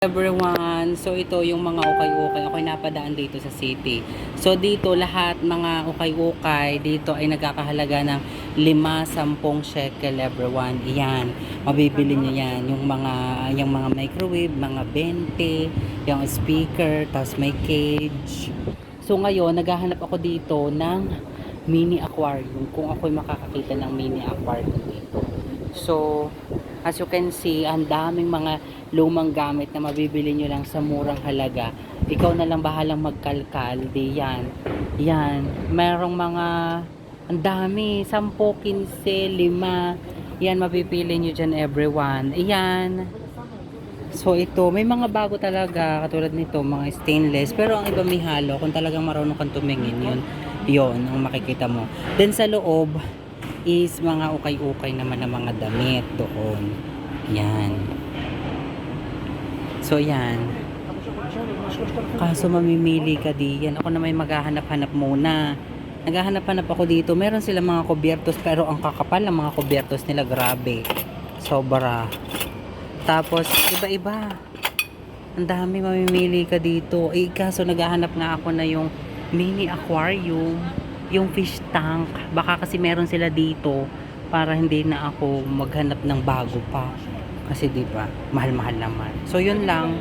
everyone. So ito yung mga ukay-ukay. Ako'y napadaan dito sa city. So dito lahat mga ukay-ukay dito ay nagkakahalaga ng 5-10 shekel everyone. Iyan. Mabibili niyo yan. Yung mga yung mga microwave, mga 20, yung speaker, tapos may cage. So ngayon naghahanap ako dito ng mini aquarium. Kung ako'y makakakita ng mini aquarium dito. So, as you can see, ang daming mga lumang gamit na mabibili nyo lang sa murang halaga. Ikaw na lang bahalang magkalkal. Di yan. Yan. Merong mga, ang dami. 10, 15, 5. Yan, mapipili nyo dyan everyone. Ayan. So ito, may mga bago talaga katulad nito, mga stainless. Pero ang iba may halo. Kung talagang marunong kang tumingin, yun, yun ang makikita mo. Then sa loob is mga ukay-ukay naman ng mga damit doon. Yan. So yan. Kaso mamimili ka diyan. Ako na may maghahanap-hanap muna. Naghahanap-hanap ako dito. Meron sila mga kubyertos pero ang kakapal ng mga kubyertos nila grabe. Sobra. Tapos iba-iba. Ang dami mamimili ka dito. Eh kaso naghahanap nga ako na yung mini aquarium, yung fish tank. Baka kasi meron sila dito para hindi na ako maghanap ng bago pa. Kasi 'di ba, mahal-mahal naman. So yun lang.